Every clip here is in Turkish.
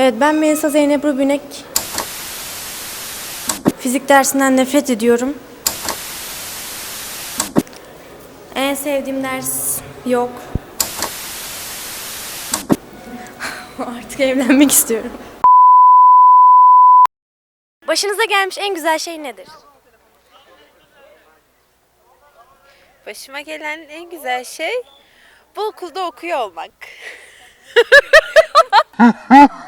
Evet ben Melisa Zeynep Rubinek. Fizik dersinden nefret ediyorum. En sevdiğim ders yok. Artık evlenmek istiyorum. Başınıza gelmiş en güzel şey nedir? Başıma gelen en güzel şey bu okulda okuyor olmak.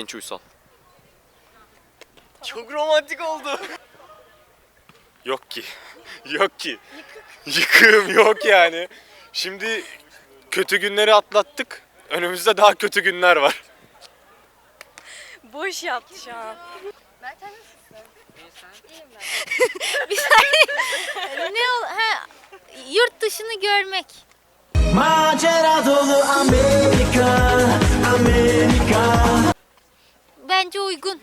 Erdinç Uysal. Çok romantik oldu. Yok ki. Yok ki. Yıkığım yok yani. Şimdi kötü günleri atlattık. Önümüzde daha kötü günler var. Boş yaptı şu an. ne ol ha yurt dışını görmek. Macera dolu Amerika, Amerika. Bence uygun.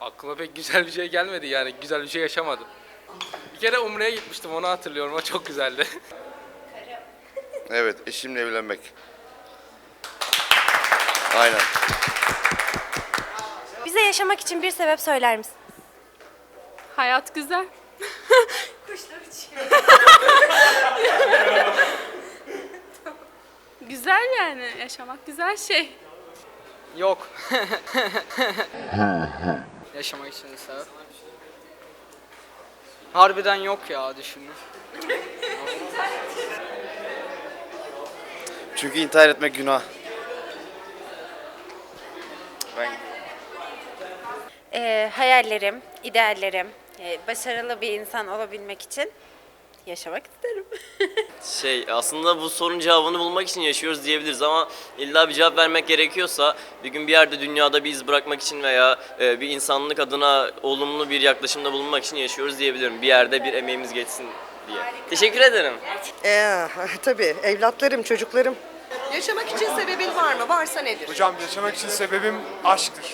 Aklıma pek güzel bir şey gelmedi yani güzel bir şey yaşamadım. Bir kere Umre'ye gitmiştim onu hatırlıyorum o çok güzeldi. Evet, eşimle evlenmek. Aynen. Bize yaşamak için bir sebep söyler misin? Hayat güzel. güzel yani yaşamak güzel şey. Yok. Yaşamak için sebep. Harbiden yok ya düşündüm. Çünkü intihar etmek günah. Ben Ee, hayallerim, ideallerim, e, başarılı bir insan olabilmek için yaşamak isterim. Şey aslında bu sorunun cevabını bulmak için yaşıyoruz diyebiliriz ama illa bir cevap vermek gerekiyorsa bir gün bir yerde dünyada bir iz bırakmak için veya e, bir insanlık adına olumlu bir yaklaşımda bulunmak için yaşıyoruz diyebilirim. Bir yerde bir emeğimiz geçsin diye. Teşekkür ederim. Ee, tabii evlatlarım, çocuklarım. Yaşamak için sebebin var mı? Varsa nedir? Hocam yaşamak için sebebim aşktır.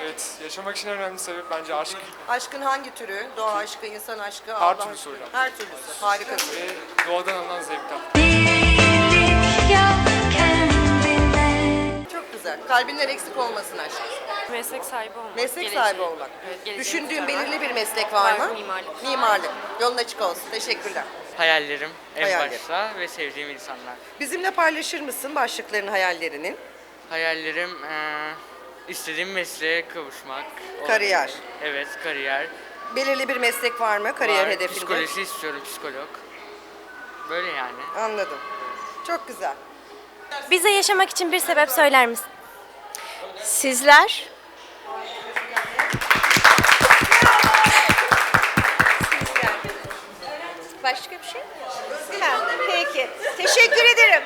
Evet, yaşamak için en önemli sebep bence aşk. Aşkın hangi türü? Doğa aşkı, insan aşkı, Her Allah türlüsü hocam. Her türlüsü. Harikasın. Ve doğadan alınan zevkler. Çok güzel. Kalbinden eksik olmasın aşk. Meslek sahibi olmak. Meslek sahibi olmak. Düşündüğün belirli bir meslek var mı? mimarlık. Mimarlık. Yolun açık olsun. Teşekkürler. Hayallerim en Hayallerim. başta ve sevdiğim insanlar. Bizimle paylaşır mısın başlıklarını, hayallerinin? Hayallerim eee, istediğim mesleğe kavuşmak. olabilir. Kariyer. Evet kariyer. Belirli bir meslek var mı? Kariyer Var. hedefinde. Psikoloji istiyorum psikolog. Böyle yani. Anladım. Çok güzel. Bize yaşamak için bir sebep söyler misin? Sizler? Başka bir şey mi? Peki. Teşekkür ederim.